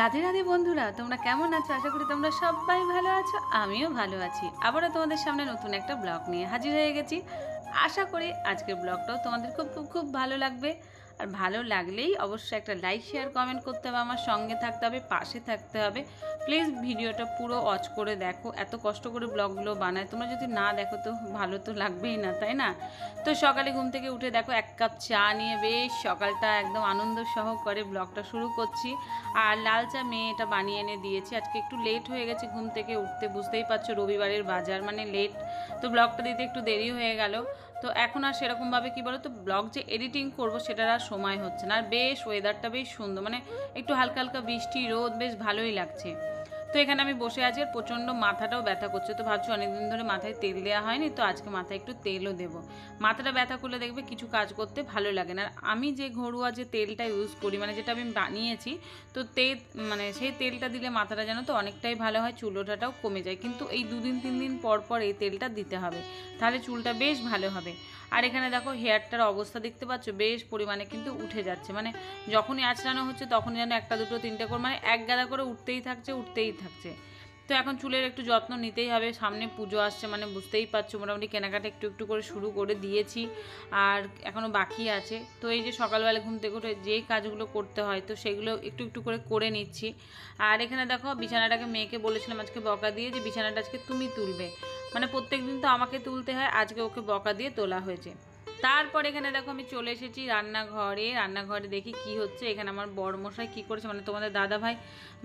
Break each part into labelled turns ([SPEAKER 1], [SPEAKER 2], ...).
[SPEAKER 1] রাধে রাধে বন্ধুরা, তোমরা কেমন আছো? আশা করি তোমরা সবাই ভালো আছো, আমিও ভালো আছি। আবারও তোমাদের সামনে নতুন একটা ব্লগ নিয়ে হাজির হয়ে গেছি। আশা করি আজকের ব্লগটাও তোমাদের খুব খুব খুব ভালো লাগবে। আর ভালো লাগলেই অবশ্যই একটা লাইক শেয়ার কমেন্ট করতে হবে, আমার সঙ্গে থাকতে হবে, পাশে থাকতে হবে। প্লিজ ভিডিওটা পুরো অচ করে দেখো। এত কষ্ট করে ব্লগগুলো বানায়। তোমরা যদি না দেখো তো ভালো তো লাগবেই না, তাই না? তো সকালে ঘুম থেকে উঠে দেখো এক কাপ চা নিয়ে বেশ সকালটা একদম আনন্দ সহ করে ব্লগটা শুরু করছি। আর লাল চা মেয়ে এটা বানিয়ে এনে দিয়েছি। আজকে একটু লেট হয়ে গেছে ঘুম থেকে উঠতে। বুঝতেই পারছ রবিবারের বাজার মানে লেট তো ব্লগটা দিতে একটু দেরি হয়ে গেল। তো এখন আর সেরকমভাবে কী বলো তো ব্লগ যে এডিটিং করব সেটার আর সময় হচ্ছে না। আর বেশ ওয়েদারটা বেশ সুন্দর মানে একটু হালকা হালকা বৃষ্টি, রোদ, বেশ ভালোই লাগছে। তো এখানে আমি বসে আছি আর প্রচণ্ড মাথাটাও ব্যথা করছে। তো ভাবছি অনেকদিন ধরে মাথায় তেল দেওয়া হয়নি, তো আজকে মাথায় একটু তেলও দেবো। মাথাটা ব্যথা করলে দেখবে কিছু কাজ করতে ভালো লাগে না। আর আমি যে ঘরোয়া যে তেলটা ইউজ করি মানে যেটা আমি বানিয়েছি, তো তেল মানে সেই তেলটা দিলে মাথাটা যেন তো অনেকটাই ভালো হয়, চুল ওঠাটাও কমে যায়। কিন্তু এই দুদিন, তিন দিন পর পর এই তেলটা দিতে হবে। তাহলে চুলটা বেশ ভালো হবে। আর এখানে দেখো হেয়ারটার অবস্থা দেখতে পাচ্ছ, বেশ পরিমাণে কিন্তু উঠে যাচ্ছে। মানে যখনই আঁচড়ানো হচ্ছে, তখনই যেন একটা, দুটো, তিনটে করে মানে এক গাদা করে উঠতেই থাকছে উঠতেই থাকছে। তো এখন চুলের একটু যত্ন নিতেই হবে, সামনে পুজো আসছে মানে বুঝতেই পারছ, মোটামুটি কেনাকাটা একটু একটু করে শুরু করে দিয়েছি, আর এখনও বাকি আছে। তো এই যে সকালবেলা ঘুম থেকে উঠে যেই কাজগুলো করতে হয়, তো সেগুলো একটু একটু করে করে নিচ্ছি। আর এখানে দেখো বিছানাটাকে মেয়েকে বলেছিলাম আজকে বকা দিয়ে যে, বিছানাটা আজকে তুমি তুলবে। মানে প্রত্যেক দিন তো আমাকে তুলতে হয়, আজকে ওকে বকা দিয়ে তোলা হয়েছে। তারপর এখানে দেখো আমি চলে এসেছি রান্নাঘরে রান্নাঘরে দেখি কি হচ্ছে, এখানে আমার বড় মশাই কী করেছে মানে তোমাদের দাদা ভাই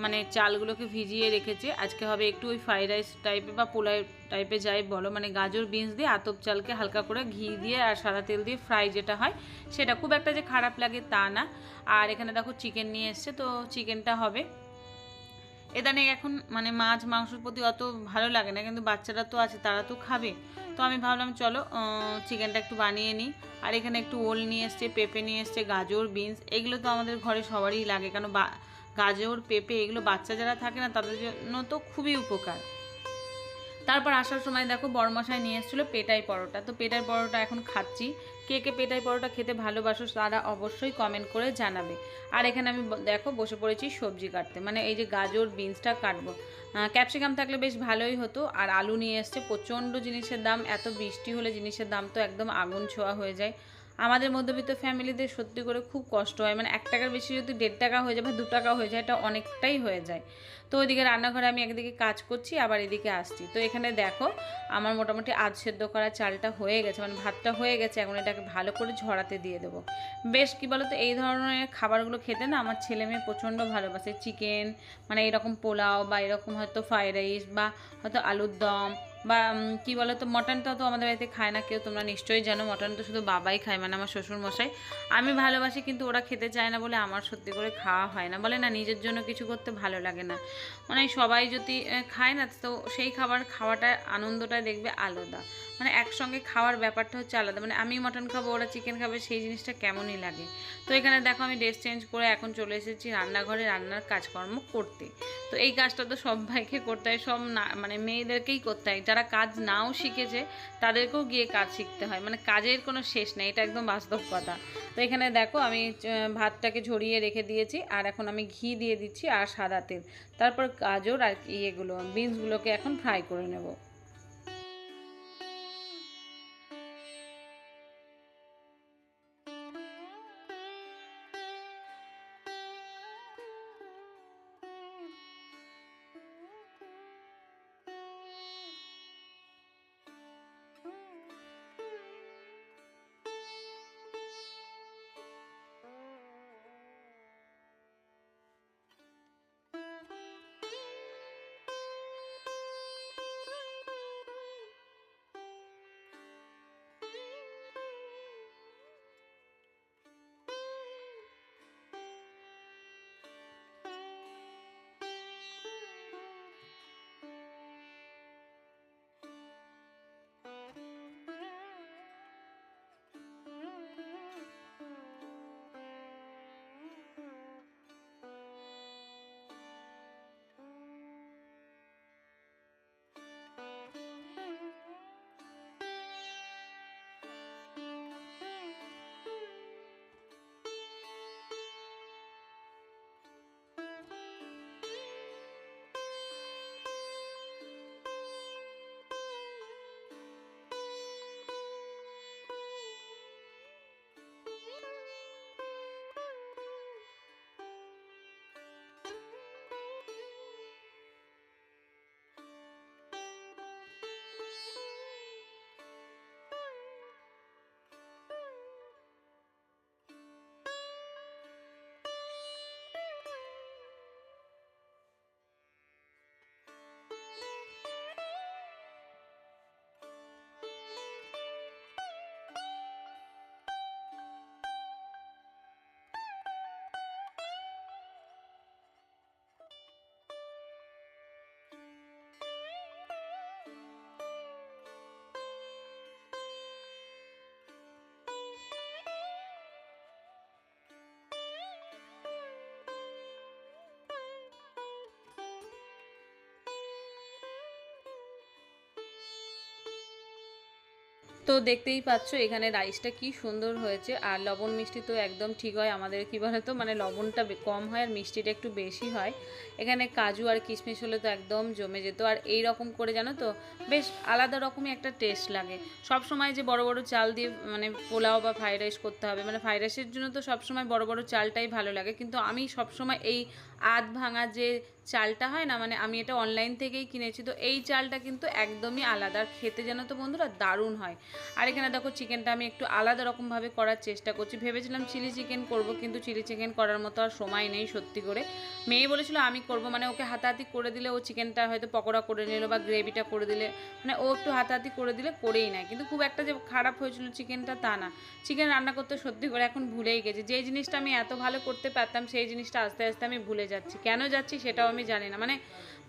[SPEAKER 1] মানে চালগুলোকে ভিজিয়ে রেখেছে। আজকে হবে একটু ওই ফ্রাইড রাইস টাইপের বা পোলাই টাইপে যাই বলো মানে গাজর, বিনস দিয়ে আতপ চালকে হালকা করে ঘি দিয়ে আর সাদা তেল দিয়ে ফ্রাই যেটা হয়, সেটা খুব একটা যে খারাপ লাগে তা না। আর এখানে দেখো চিকেন নিয়ে এসছে, তো চিকেনটা হবে। এদানে এখন মানে মাছ, মাংসর প্রতি অত ভালো লাগে না, কিন্তু বাচ্চারা তো আছে, তারা তো খাবে। তো আমি ভাবলাম চলো চিকেনটা একটু বানিয়ে নিই। আর এখানে একটু ওল নিয়ে এসছে, পেঁপে নিয়ে এসছে, গাজর, বিনস, এগুলো তো আমাদের ঘরে সবারই লাগে। বা, গাজর, পেঁপে এগুলো বাচ্চা যারা থাকে না, তাদের জন্য তো খুবই উপকার। তারপর আসার সময় দেখো বড়মশাই নিয়ে এসেছিল পেটাই পরোটা। তো পেটাই পরোটা এখন খাচ্ছি। কে কে পেটাই পরোটা খেতে ভালোবাসো তারা অবশ্যই কমেন্ট করে জানাবে। আর এখানে আমি দেখো বসে পড়েছি সবজি কাটতে। মানে এই যে গাজর বিনসটা কাটবো। ক্যাপসিকাম থাকলে বেশ ভালোই হতো। আর আলু নিয়ে এসছে। প্রচণ্ড জিনিসের দাম, এত বৃষ্টি হলে জিনিসের দাম তো একদম আগুন ছোঁয়া হয়ে যায়। আমাদের মধ্যবিত্ত ফ্যামিলিদের সত্যি করে খুব কষ্ট হয়। মানে এক টাকার বেশি যদি দেড় টাকা হয়ে যায় বা দু টাকা হয়ে যায়, এটা অনেকটাই হয়ে যায়। তো ওইদিকে রান্নাঘরে আমি একদিকে কাজ করছি, আবার এদিকে আসছি। তো এখানে দেখো, আমার মোটামুটি আধ সেদ্ধ করা চালটা হয়ে গেছে মানে ভাতটা হয়ে গেছে, এখন এটাকে ভালো করে ঝরাতে দিয়ে দেবো। বেশ, কী বলো তো এই ধরনের খাবারগুলো খেতে না আমার ছেলে মেয়ে প্রচণ্ড ভালোবাসে। চিকেন মানে এরকম পোলাও বা এরকম হয়তো ফ্রাইড রাইস বা হয়তো আলুর দম বা কি বলো তো মটনটা তো আমাদের বাড়িতে খায় না, কেউ তোমরা নিশ্চয়ই জানো মটন তো শুধু বাবাই খায় মানে আমার শ্বশুর মশাই আমি ভালোবাসি, কিন্তু ওরা খেতে চায় না বলে আমার সত্যি করে খাওয়া হয় না। বলে না, নিজের জন্য কিছু করতে ভালো লাগে না। মানে সবাই যদি খায় না, তো সেই খাবার খাওয়াটা, আনন্দটা দেখবে আলাদা। মানে একসঙ্গে খাওয়ার ব্যাপারটা হচ্ছে আলাদা। মানে আমি মটন খাব, ওরা চিকেন খাবে, সেই জিনিসটা কেমনই লাগে। তো এখানে দেখো আমি ড্রেস চেঞ্জ করে এখন চলে এসেছি রান্নাঘরে রান্নার কাজকর্ম করতে। তো এই কাজটা তো সবাইকে করতে হয়, সব না মানে মেয়েদেরকেই করতে হয়। যারা কাজ নাও শিখেছে, তাদেরকেও গিয়ে কাজ শিখতে হয়। মানে কাজের কোনো শেষ নেই, এটা একদম বাস্তব কথা। তো এখানে দেখো আমি ভাতটাকে ঝরিয়ে রেখে দিয়েছি, আর এখন আমি ঘি দিয়ে দিচ্ছি আর সাদা তেল। তারপর গাজর আর ইয়েগুলো, বিনসগুলোকে এখন ফ্রাই করে নেব। তো দেখতেই পাচ্ছ, এখানে রাইসটা কি সুন্দর হয়েছে। আর লবণ মিষ্টি তো একদম ঠিক হয় আমাদের, কী বলে তো মানে লবণটা কম হয় আর মিষ্টিটা একটু বেশি হয়। এখানে কাজু আর কিশমিশ হলে তো একদম জমে যেত। আর এই রকম করে জানো তো, বেশ আলাদা রকমই একটা টেস্ট লাগে। সব সময় যে বড় বড় চাল দিয়ে মানে পোলাও বা ফ্রাইড রাইস করতে হবে। মানে ফ্রাইড রাইসের জন্য তো সব সময় বড় বড় চালটাই ভালো লাগে। কিন্তু আমি সব সময় এই আধ ভাঙা যে চালটা হয় না মানে আমি এটা অনলাইন থেকেই কিনেছি। তো এই চালটা কিন্তু একদমই আলাদা। আর খেতে যেন তো বন্ধুরা, দারুণ হয়। আর এখানে দেখো চিকেনটা আমি একটু আলাদা রকমভাবে করার চেষ্টা করছি। ভেবেছিলাম চিলি চিকেন করব, কিন্তু চিলি চিকেন করার মতো আর সময় নেই সত্যি করে। মেয়ে বলেছিল আমি করব মানে ওকে হাতাহাতি করে দিলে ও চিকেনটা হয়তো পকোড়া করে নিল বা গ্রেভিটা করে দিলে মানে ও একটু হাতাহাতি করে দিলে করেই নেয়। কিন্তু খুব একটা যে খারাপ হয়েছিল চিকেনটা তা না। চিকেন রান্না করতে সত্যি করে এখন ভুলেই গেছে। যেই জিনিসটা আমি এত ভালো করতে পারতাম, সেই জিনিসটা আস্তে আস্তে আমি ভুলে যাচ্ছি। কেন যাচ্ছি সেটাও আমি জানি না। মানে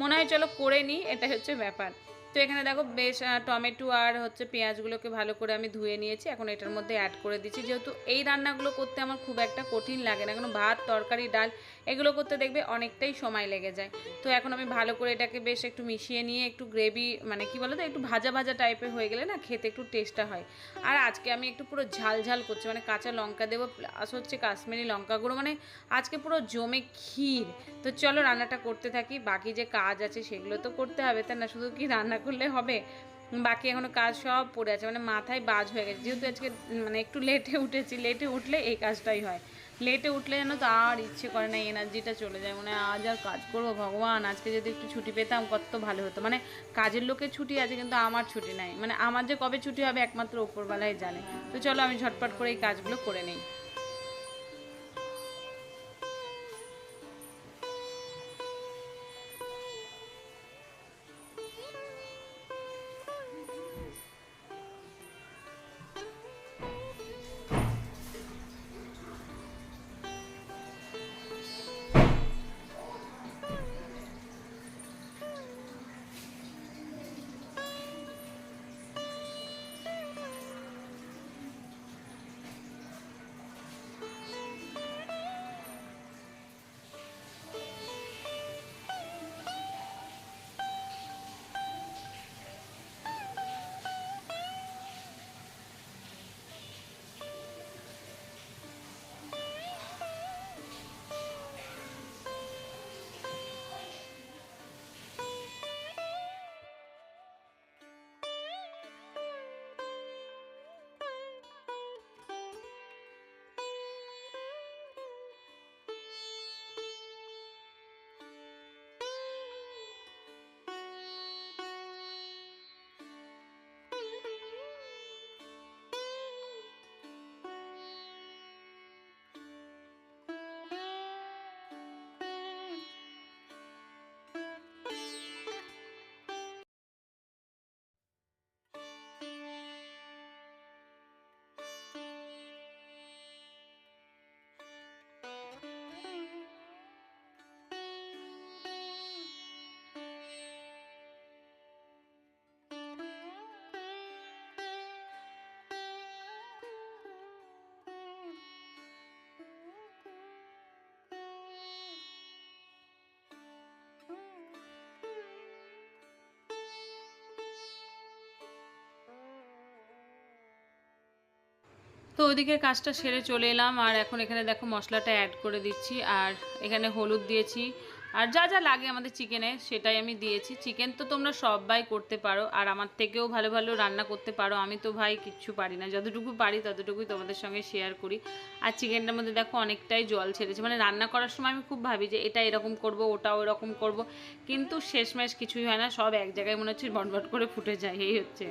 [SPEAKER 1] মনে হয় চলো করে নিই এটা হচ্ছে ব্যাপার। তো এখানে দেখো বেশ টমেটো আর হচ্ছে পেঁয়াজগুলোকে ভালো করে আমি ধুয়ে নিয়েছি। এখন এটার মধ্যে অ্যাড করে দিচ্ছি। যেহেতু এই রান্নাগুলো করতে আমার খুব একটা কঠিন লাগে না। কেন ভাত, তরকারি, ডাল এগুলো করতে দেখবে অনেকটাই সময় লেগে যায়। তো এখন আমি ভালো করে এটাকে বেশ একটু মিশিয়ে নিয়ে একটু গ্রেভি মানে কি বলো তো একটু ভাজা ভাজা টাইপের হয়ে গেলে না খেতে একটু টেস্টটা হয়। আর আজকে আমি একটু পুরো ঝাল ঝাল করছি মানে কাঁচা লঙ্কা দেবো প্লাস হচ্ছে কাশ্মীরি লঙ্কা গুঁড়ো মানে আজকে পুরো জমে ক্ষীর। তো চলো রান্নাটা করতে থাকি, বাকি যে কাজ আছে সেগুলো তো করতে হবে তাই না শুধু কি রান্না করলে হবে? বাকি এখনও কাজ সব পড়ে আছে মানে মাথায় বাজ হয়ে গেছে, যেহেতু আজকে মানে একটু লেটে উঠেছি লেটে উঠলে এই কাজটাই হয়। লেটে উঠলে যেন তো আর ইচ্ছে করে না, এনার্জিটা চলে যায়। মানে আজ আর কাজ করব, ভগবান, আজকে যদি একটু ছুটি পেতাম কত ভালো হতো। মানে কাজের লোকের ছুটি আছে কিন্তু আমার ছুটি নাই। মানে আমার যে কবে ছুটি হবে একমাত্র ওপরবেলায় জানে। তো চলো আমি ঝটপট করে এই কাজগুলো করে নিই। তো ওইদিকে কাজটা সেরে চলে এলাম, আর এখন এখানে দেখো মশলাটা অ্যাড করে দিচ্ছি, আর এখানে হলুদ দিয়েছি আর যা যা লাগে আমাদের চিকেনে সেটাই আমি দিয়েছি। চিকেন তো তোমরা সবাই করতে পারো, আর আমার থেকেও ভালো ভালো রান্না করতে পারো। আমি তো ভাই কিচ্ছু পারি না, যতটুকু পারি ততটুকুই তোমাদের সঙ্গে শেয়ার করি। আর চিকেনটার মধ্যে দেখো অনেকটাই জল ছেড়েছে। মানে রান্না করার সময় আমি খুব ভাবি যে এটা এরকম করব ওটা ওরকম করব। কিন্তু শেষমেশ কিছুই হয় না, সব এক জায়গায় মনে হচ্ছে বটবট করে ফুটে যায়, এই হচ্ছে।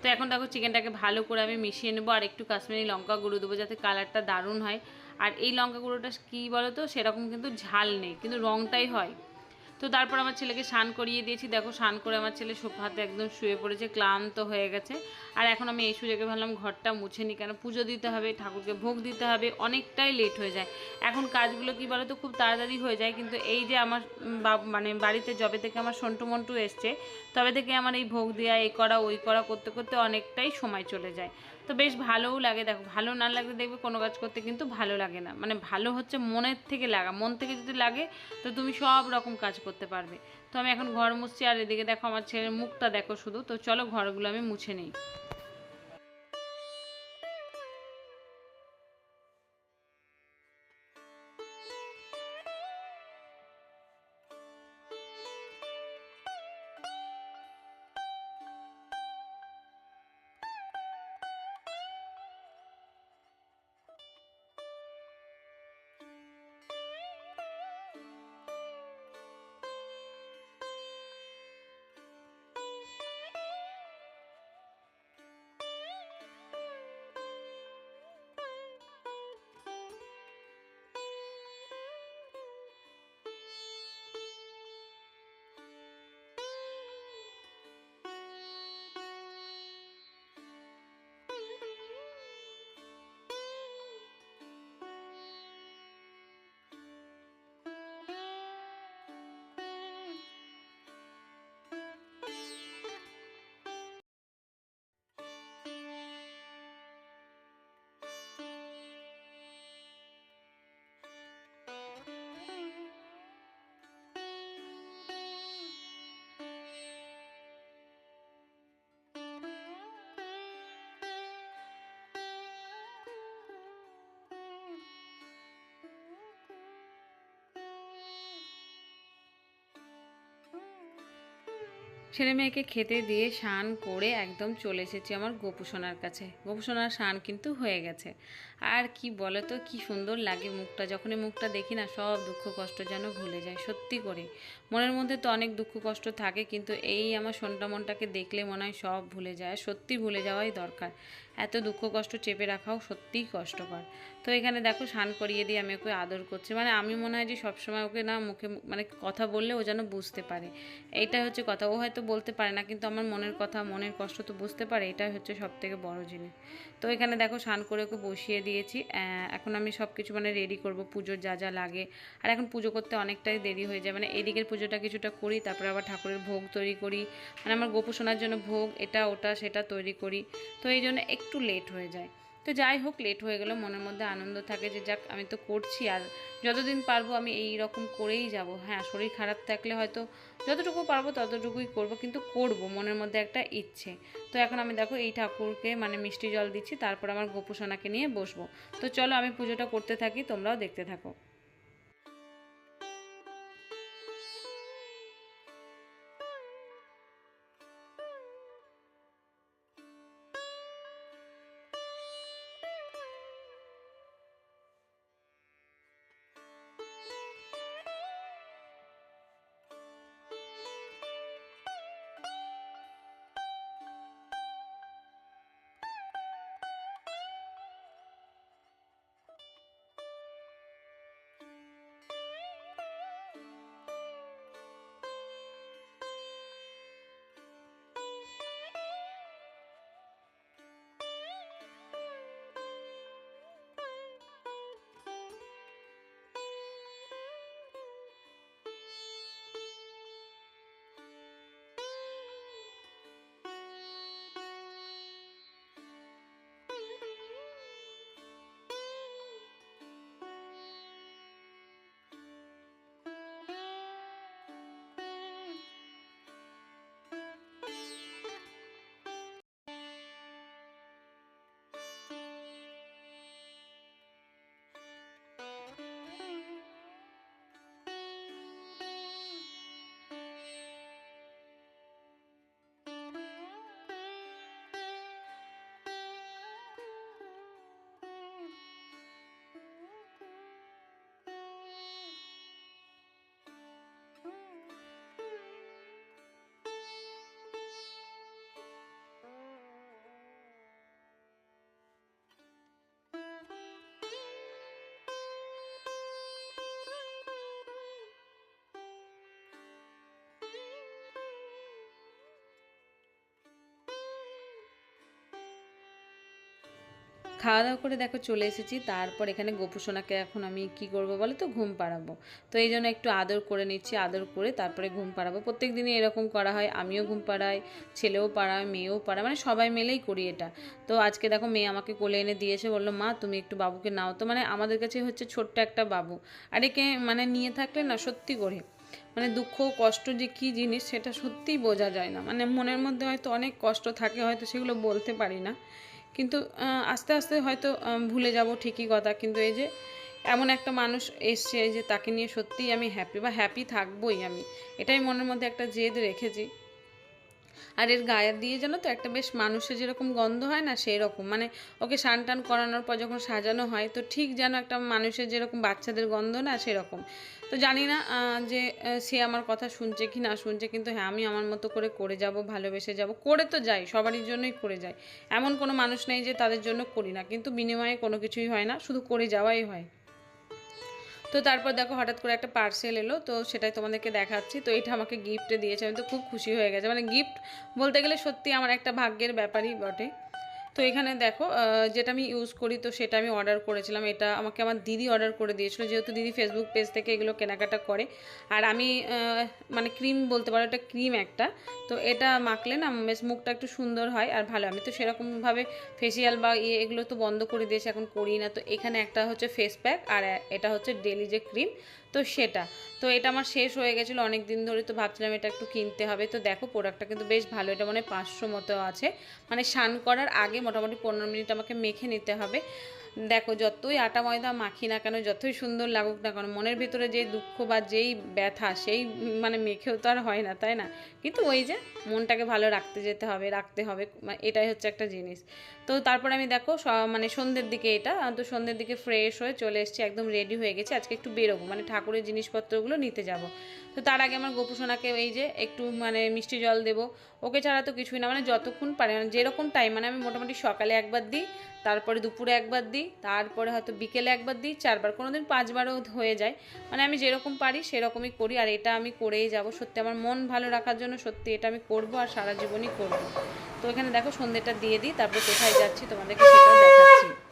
[SPEAKER 1] তো এখন দেখো চিকেনটাকে ভালো করে আমি মিশিয়ে নেব, আর একটু কাশ্মীরি লঙ্কা গুঁড়ো দেবো যাতে কালারটা দারুণ হয়। আর এই লঙ্কা গুঁড়োটা কী বলো তো সেরকম কিন্তু ঝাল নেই, কিন্তু রঙটাই হয়। তো তারপর আমার ছেলেকে স্নান করিয়ে দিয়েছি। দেখো, স্নান করে আমার ছেলে সোফাতে একদম শুয়ে পড়েছে, ক্লান্ত হয়ে গেছে। আর এখন আমি এই সুযোগে ভাবলাম ঘরটা মুছে নিই। কেন? পুজো দিতে হবে, ঠাকুরকে ভোগ দিতে হবে, অনেকটাই লেট হয়ে যায়। এখন কাজগুলো কি বলো তো খুব তাড়াতাড়ি হয়ে যায়। কিন্তু এই যে আমার মানে বাড়িতে যবে থেকে আমার সন্টু মন্টু এসছে, তবে থেকে আমার এই ভোগ দেওয়া এই করা, ওই করা করতে করতে অনেকটাই সময় চলে যায়। তো বেশ ভালোও লাগে। দেখো, ভালো না লাগলে দেখবে কোনো কাজ করতে কিন্তু ভালো লাগে না। মানে ভালো হচ্ছে মনের থেকে লাগা। মন থেকে যদি লাগে, তো তুমি সব রকম কাজ করতে পারবে। তো আমি এখন ঘর মুছছি আর এদিকে দেখো আমার ছেলের মুখটা দেখো শুধু। তো চলো ঘরগুলো আমি মুছে নিই। ছেলে মেয়েকে খেতে দিয়ে স্নান করে একদম চলে এসেছি আমার গোপুসোনার কাছে। গোপুসোনার স্নান কিন্তু হয়ে গেছে। আর কি বলো তো কি সুন্দর লাগে মুখটা। যখনই মুখটা দেখি না, সব দুঃখ কষ্ট যেন ভুলে যায়, সত্যি করে। মনের মধ্যে তো অনেক দুঃখ কষ্ট থাকে, কিন্তু এই আমার সোনটা মনটাকে দেখলে মনে হয় সব ভুলে যায়। সত্যি ভুলে যাওয়াই দরকার। এত দুঃখ কষ্ট চেপে রাখাও সত্যিই কষ্টকর। তো এখানে দেখো, স্নান করিয়ে দিয়ে আমি ওকে আদর করছি। মানে আমি মনে হয় যে সবসময় ওকে না মুখে মানে কথা বললে ও যেন বুঝতে পারে। এইটাই হচ্ছে কথা। ও হয়তো বলতে পারে না, কিন্তু আমার মনের কথা, মনের কষ্ট তো বুঝতে পারে, এটাই হচ্ছে সব থেকে বড় জিনিস। তো এখানে দেখো স্নান করে ওকে বসিয়ে দিয়েছি এখন আমি সব কিছু মানে রেডি করব, পুজোর যা যা লাগে। আর এখন পুজো করতে অনেকটাই দেরি হয়ে যায় মানে এদিকের পুজোটা কিছুটা করি, তারপরে আবার ঠাকুরের ভোগ তৈরি করি মানে আমার গোপুসোনার জন্য ভোগ, এটা, ওটা, সেটা তৈরি করি। তো এই জন্য একটু লেট হয়ে যায়। তো যাই হোক লেট হয়ে গেল, মনের মধ্যে আনন্দ থাকে যে যাক, আমি তো করছি আর যতদিন পারব আমি এই রকম করেই যাব। হ্যাঁ শরীর খারাপ থাকলে হয়তো যতটুকু পারব ততটুকুই করব, কিন্তু করব, মনের মধ্যে একটা ইচ্ছে। তো এখন আমি দেখো এই ঠাকুরকে মানে মিষ্টি জল দিচ্ছি, তারপর আমার গোপুসোনাকে নিয়ে বসবো। তো চলো আমি পুজোটা করতে থাকি, তোমরাও দেখতে থাকো। খাওয়া দাওয়া করে দেখো চলে এসেছি। তারপর এখানে গোপুসোনাকে এখন আমি কি করব বলে তো? ঘুম পাড়াবো। তো এই জন্য একটু আদর করে নিচ্ছি, আদর করে তারপরে ঘুম পাড়াবো। প্রত্যেক দিনই এরকম করা হয়, আমিও ঘুম পাড়াই, ছেলেও পাড়ায়, মেয়েও পাড়ায় মানে সবাই মিলেই করি এটা। তো আজকে দেখো মেয়ে আমাকে কোলে এনে দিয়েছে, বলল, মা, তুমি একটু বাবুকে নাও। তো মানে আমাদের কাছে হচ্ছে ছোট্ট একটা বাবু। আর একে মানে নিয়ে থাকলে না সত্যি করে মানে দুঃখ, কষ্ট যে কী জিনিস সেটা সত্যিই বোঝা যায় না। মানে মনের মধ্যে হয়তো অনেক কষ্ট থাকে, হয়তো সেগুলো বলতে পারি না। কিন্তু আস্তে আস্তে হয়তো ভুলে যাব ঠিকই কথা। কিন্তু এই যে এমন একটা মানুষ এসছে যে তাকে নিয়ে সত্যিই আমি হ্যাপি বা হ্যাপি থাকবই আমি। এটাই মনের মধ্যে একটা জেদ রেখেছি। আর এর গায়ের দিয়ে যেন তো একটা বেশ মানুষের যেরকম গন্ধ হয় না সেই রকম মানে ওকে স্নান টান করানোর পর যখন সাজানো হয়, তো ঠিক যেন একটা মানুষের যেরকম বাচ্চাদের গন্ধ না সেরকম। তো জানি না যে সে আমার কথা শুনছে কি না শুনছে, কিন্তু হ্যাঁ আমি আমার মতো করে করে যাব, ভালোবেসে যাব। করে তো যাই, সবারই জন্যই করে যাই। এমন কোনো মানুষ নেই যে তাদের জন্য করি না। কিন্তু বিনিময়ে কোনো কিছুই হয় না, শুধু করে যাওয়াই হয়। তো তারপর দেখো হঠাৎ করে একটা পার্সেল এলো, তো সেটাই তোমাদেরকে দেখাচ্ছি। তো এটা আমাকে গিফটে দিয়েছে, আমি তো খুব খুশি হয়ে গেছে। মানে গিফট বলতে গেলে সত্যি আমার একটা ভাগ্যের ব্যাপারই বটে। তো এখানে দেখো যেটা আমি ইউজ করি, তো সেটা আমি অর্ডার করেছিলাম। এটা আমাকে আমার দিদি অর্ডার করে দিয়েছিল, যেহেতু দিদি ফেসবুক পেজ থেকে এগুলো কেনাকাটা করে। আর আমি মানে ক্রিম বলতে পারো, এটা ক্রিম একটা। তো এটা মাখলে না, বেশ মুখটা একটু সুন্দর হয় আর ভালো। আমি তো সেরকমভাবে ফেসিয়াল বা ইয়ে এগুলো তো বন্ধ করে দিয়েছি, এখন করি না। তো এখানে একটা হচ্ছে ফেস প্যাক আর এটা হচ্ছে ডেলি যে ক্রিম তো সেটা। তো এটা আমার শেষ হয়ে গেছিল অনেক দিন ধরে তো ভাবছিলাম এটা একটু কিনতে হবে। তো দেখো প্রোডাক্টটা কিন্তু বেশ ভালো, এটা মানে পাঁচশো মতো আছে। মানে স্নান করার আগে মোটামুটি পনেরো মিনিট আমাকে মেখে নিতে হবে। দেখো, যতই আটা ময়দা মাখি না কেন, যতই সুন্দর লাগুক না কেন, মনের ভিতরে যে দুঃখ বা যেই ব্যথা, সেই মানে মেখেও তো আর হয় না, তাই না? কিন্তু ওই যে মনটাকে ভালো রাখতে যেতে হবে, রাখতে হবে এটাই হচ্ছে একটা জিনিস। তো তারপর আমি দেখো মানে সন্ধ্যের দিকে এটা, তো সন্ধ্যের দিকে ফ্রেশ হয়ে চলে এসেছি, একদম রেডি হয়ে গেছে, আজকে একটু বেরোবো মানে ঠাকুরের জিনিসপত্রগুলো নিতে যাব। তো তার আগে আমার গোপুসোনাকে এই যে একটু মানে মিষ্টি জল দেবো। ওকে ছাড়া তো কিছুই না মানে যতক্ষণ পারে মানে যেরকম টাইম মানে আমি মোটামুটি সকালে একবার দিই, তারপরে দুপুরে একবার দিই, তারপরে হয়তো বিকেলে একবার দিই, চারবার কোনো দিন পাঁচবারও হয়ে যায়। মানে আমি যেরকম পারি, সেরকমই করি, আর এটা আমি করেই যাব। সত্যি, আমার মন ভালো রাখার জন্য সত্যি এটা আমি করব আর সারা জীবনই করব। তো এখানে দেখো সন্ধ্যেটা দিয়ে দিই, তারপরে কোথায় যাচ্ছি তোমাদেরকে সেটাও দেখাচ্ছি।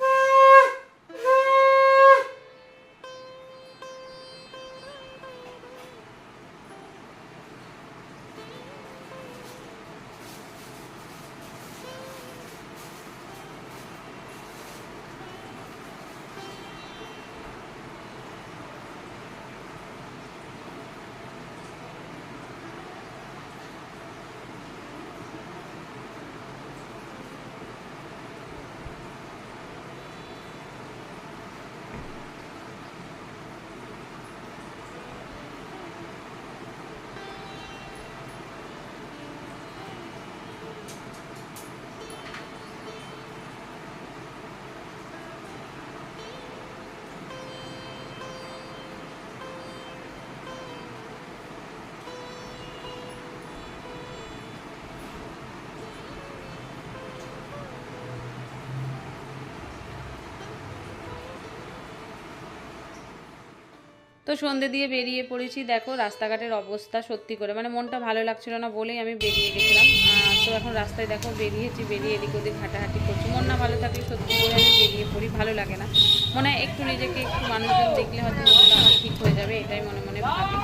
[SPEAKER 1] তো সন্ধে দিয়ে বেরিয়ে পড়েছি। দেখো, রাস্তাঘাটের অবস্থা সত্যি করে। মানে মনটা ভালো লাগছিল না বলেই আমি বেরিয়ে গেছিলাম। তো এখন রাস্তায় দেখো, বেরিয়েছি, বেরিয়ে এদিক ওদিক হাঁটাহাঁটি করছি। মন না ভালো থাকলে সত্যি করে আমি বেরিয়ে পড়ি, ভালো লাগে না। মনে হয় একটু নিজেকে একটু মানুষজন দেখলে হয়তো মনটা আমার ঠিক হয়ে যাবে, এটাই মনে মনে ভাবি।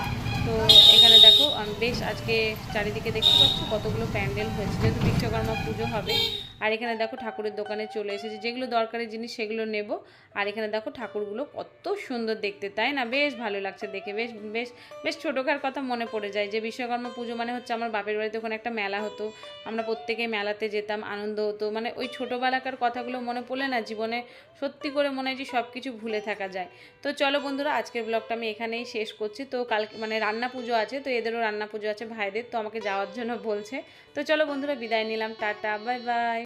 [SPEAKER 1] তো এখানে দেখো, আমি, বেশ আজকে চারিদিকে দেখতে পাচ্ছি কতগুলো প্যান্ডেল হয়েছে। যেহেতু বিশ্বকর্মা পুজো হবে আর এখানে দেখো ঠাকুরের দোকানে চলে এসেছে। যেগুলো দরকারি জিনিস সেগুলো নেব। আর এখানে দেখো ঠাকুরগুলো কত সুন্দর দেখতে, তাই না? বেশ ভালো লাগছে দেখে। বেশ বেশ বেশ ছোটোকার কথা মনে পড়ে যায় যে বিশ্বকর্মা পুজো মানে হচ্ছে আমার বাপের বাড়িতে ওখানে একটা মেলা হতো। আমরা প্রত্যেকে মেলাতে যেতাম, আনন্দ হতো। মানে ওই ছোটোবেলাকার কথাগুলো মনে পড়লে না জীবনে সত্যি করে মনে হয় যে সব কিছু ভুলে থাকা যায়। তো চলো বন্ধুরা, আজকের ব্লগটা আমি এখানেই শেষ করছি। তো কালকে মানে রান্না পুজো আছে, তো এদেরও রান্না পুজো আছে ভাইদের, তো আমাকে যাওয়ার জন্য বলছে। তো চলো বন্ধুরা, বিদায় নিলাম। Tata, bye bye.